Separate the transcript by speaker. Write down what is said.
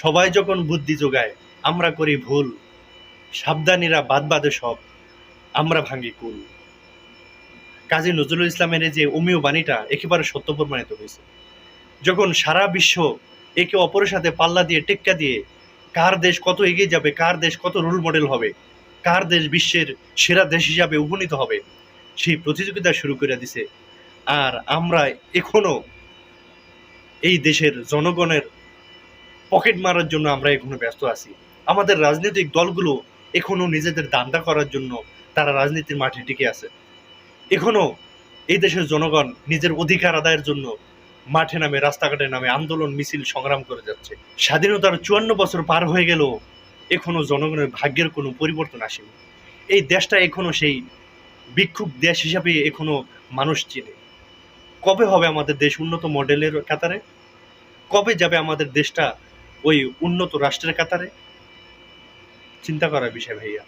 Speaker 1: সবাই যখন বুদ্ধি যোগায়, আমরা করি ভুল। সাবধানীরা বাদ বাদে সব, আমরা ভাঙি কুল। কাজী নজরুল ইসলামের যে অমীয় বাণীটা একেবারে সত্য প্রমাণিত হয়েছে। যখন সারা বিশ্ব একে অপরের সাথে পাল্লা দিয়ে, টেক্কা দিয়ে, কার দেশ কত এগিয়ে যাবে, কার দেশ কত রোল মডেল হবে, কার দেশ বিশ্বের সেরা দেশ হিসাবে উপনীত হবে, সেই প্রতিযোগিতা শুরু করে দিছে। আর আমরা এখনও এই দেশের জনগণের পকেট মারার জন্য আমরা এখনও ব্যস্ত আছি। আমাদের রাজনৈতিক দলগুলো এখনও নিজেদের দান্দা করার জন্য তারা রাজনীতির মাঠে টিকে আছে। এখনও এই দেশের জনগণ নিজের অধিকার আদায়ের জন্য মাঠে নামে, রাস্তাঘাটে নামে আন্দোলন, মিছিল সংগ্রাম করে যাচ্ছে। স্বাধীনতার চুয়ান্ন বছর পার হয়ে গেল এখনও জনগণের ভাগ্যের কোনো পরিবর্তন আসেনি। এই দেশটা এখনও সেই বিক্ষুব্ধ দেশ হিসাবে এখনও মানুষ চিনে। কবে হবে আমাদের দেশ উন্নত মডেলের কাতারে? কবে যাবে আমাদের দেশটা ওই উন্নত রাষ্ট্রের কাতারে? চিন্তা করার বিষয় ভাইয়া।